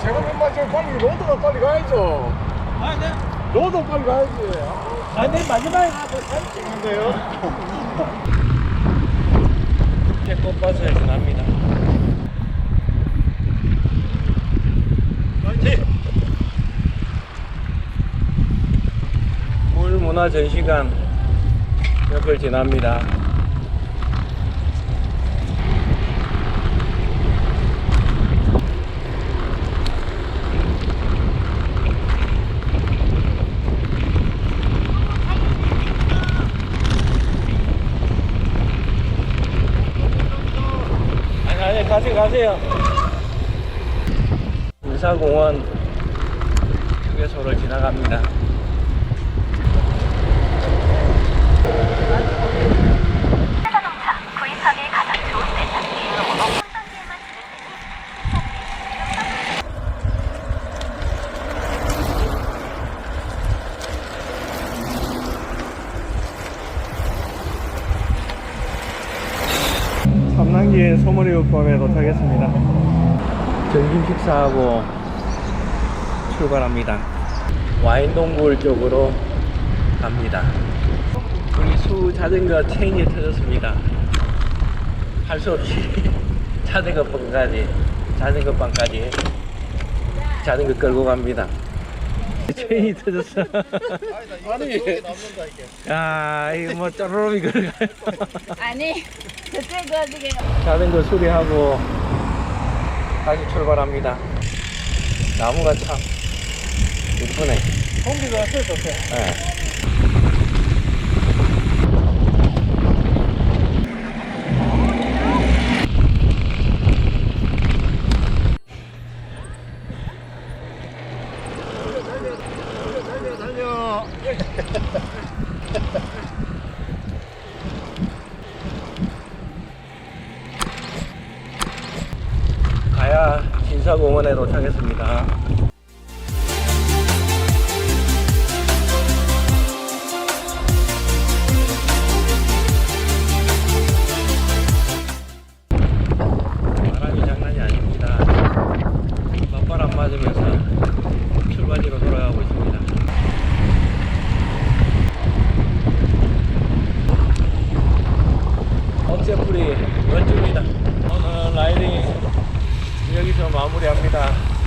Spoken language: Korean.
제가 맨날 지금 빨리 로드가 빨리 가야죠. 아, 네. 로드 빨리 가야지. 아, 내 마지막에 가서 사진 찍는데요. 꽃밭을 지납니다. 파이팅! 물문화 전시관 옆을 지납니다. 가세요 가세요. 인사공원 휴게소를 지나갑니다. 자동차 구입하기 가장 좋은 대상이에요. 삼남기의 소머리 국밥에 도착했습니다. 점심 식사하고 출발합니다. 와인 동굴 쪽으로 갑니다. 우리 수 자전거 체인이 터졌습니다. 할 수 없이 자전거 빵까지 자전거 빵까지 자전거 끌고 갑니다. 체인이 터졌어. 아니, 여기 남는다, 이게. 야, 이거 뭐 쪼르르이 걸어가요. 아니 저쪽 그 어디게 자전거 수리하고 다시 출발합니다. 나무가 참 이쁘네. 공기가 제일 좋대. 네. 가야 진사공원에 도착했습니다. 바람이 장난이 아닙니다. 맞바람 맞으면서 마무리합니다.